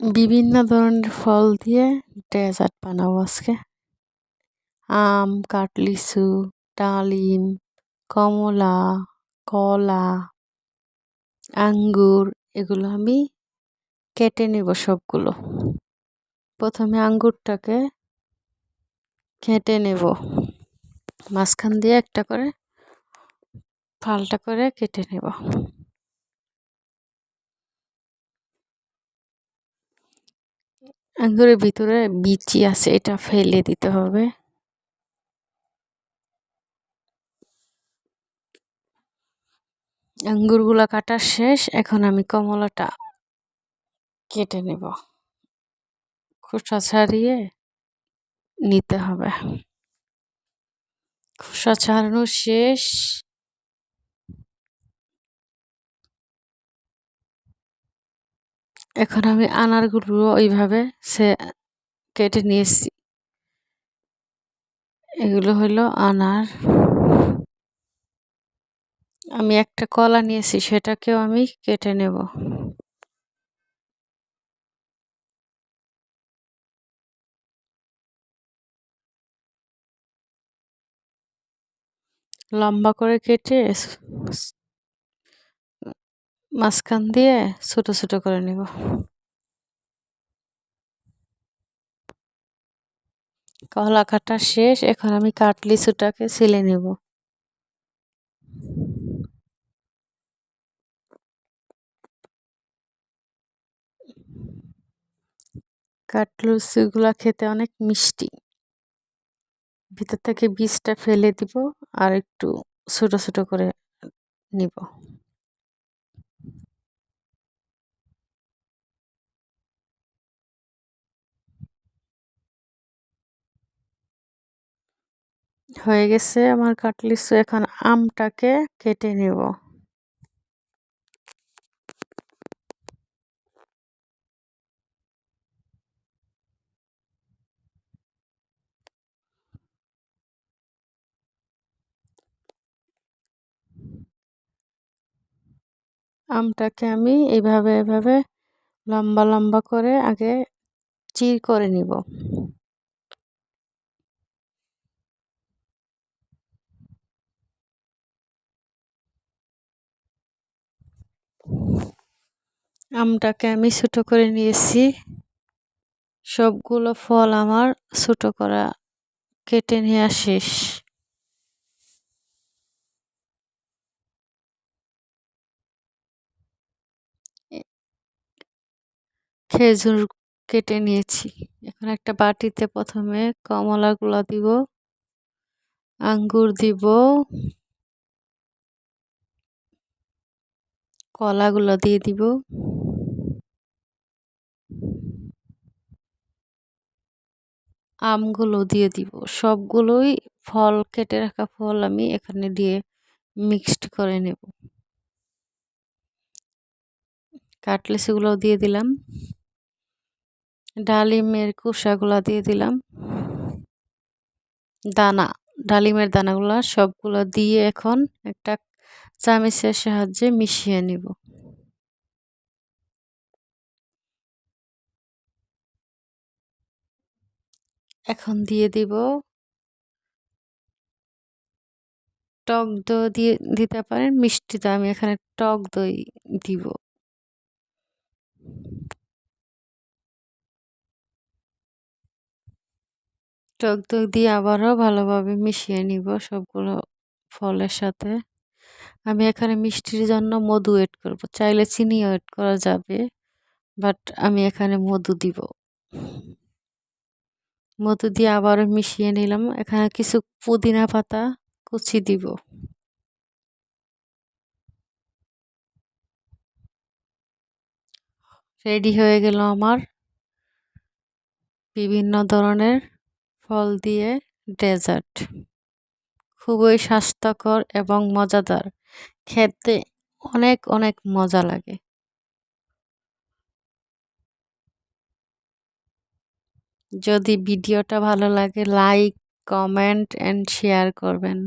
বিভিন্ন ধরনের ফল দিয়ে ডেজার্ট বানাবো আজকে। আম, কাটলিচু, ডালিম, কমলা, কলা, আঙ্গুর, এগুলো আমি কেটে নেব সবগুলো। প্রথমে আঙ্গুরটাকে কেটে নেব। মাঝখান দিয়ে একটা করে ফালটা করে কেটে নেব। আঙ্গুরের ভিতরে বিচি আছে, এটা ফেলে দিতে হবে। আঙ্গুরগুলা কাটা শেষ, এখন আমি কমলাটা কেটে নেব। খোসা ছাড়িয়ে নিতে হবে। খোসা ছাড়ানো শেষ। এখন আমি আনারগুলো ওইভাবে সে কেটে নিয়েছি। এগুলো হলো আনার। আমি একটা কলা নিয়েছি, সেটাকেও আমি কেটে নেব। লম্বা করে কেটে মাঝখান দিয়ে ছোটো ছোটো করে নেব। কলা কাটা শেষ, এখন আমি কাটলিচুটাকে ছিলে নেব। কাটলুচিগুলা খেতে অনেক মিষ্টি। ভিতর থেকে বীজটা ফেলে দিব আর একটু ছোট ছোট করে নিব। হয়ে গেছে আমার কাটলিচু এখন আমটাকে কেটে নেব। আমটাকে আমি এইভাবে এভাবে লম্বা লম্বা করে আগে চির করে নিব। আমটাকে আমি ছোট করে নিয়েছি। সবগুলো ফল আমার ছোট করা কেটে নেওয়া শেষ। খেজুর কেটে নিয়েছি। এখন একটা বাটিতে প্রথমে কমলাগুলো দিব, আঙ্গুর দিব, কলাগুলো দিয়ে দিব। আমগুলো দিয়ে দিব। সবগুলোই ফল, কেটে রাখা ফল আমি এখানে দিয়ে মিক্সড করে নেব। কাটলেসিগুলো দিয়ে দিলাম। ডালিমের কুসাগুলো দিয়ে দিলাম। দানা, ডালিমের দানাগুলো সবগুলো দিয়ে এখন একটা চামিচের সাহায্যে মিশিয়ে নিব। এখন দিয়ে দিব। টক দই দিয়ে দিতে পারেন, মিষ্টি তো আমি এখানে টক দই দিব। টক দই দিয়ে আবারও ভালোভাবে মিশিয়ে নিব সবগুলো ফলের সাথে। আমি এখানে মিষ্টির জন্য মধু এড করব, চাইলে চিনিও এড করা যাবে বাট আমি এখানে মধু দিব। মধু দিয়ে আবারও মিশিয়ে নিলাম। এখানে কিছু পুদিনা পাতা কুচি দিব। রেডি হয়ে গেল আমার বিভিন্ন ধরনের ফল দিয়ে ডেজার্ট। খুবই স্বাস্থ্যকর এবং মজাদার। খেতে অনেক অনেক মজা লাগে। যদি ভিডিওটা ভালো লাগে লাইক কমেন্ট অ্যান্ড শেয়ার করবেন।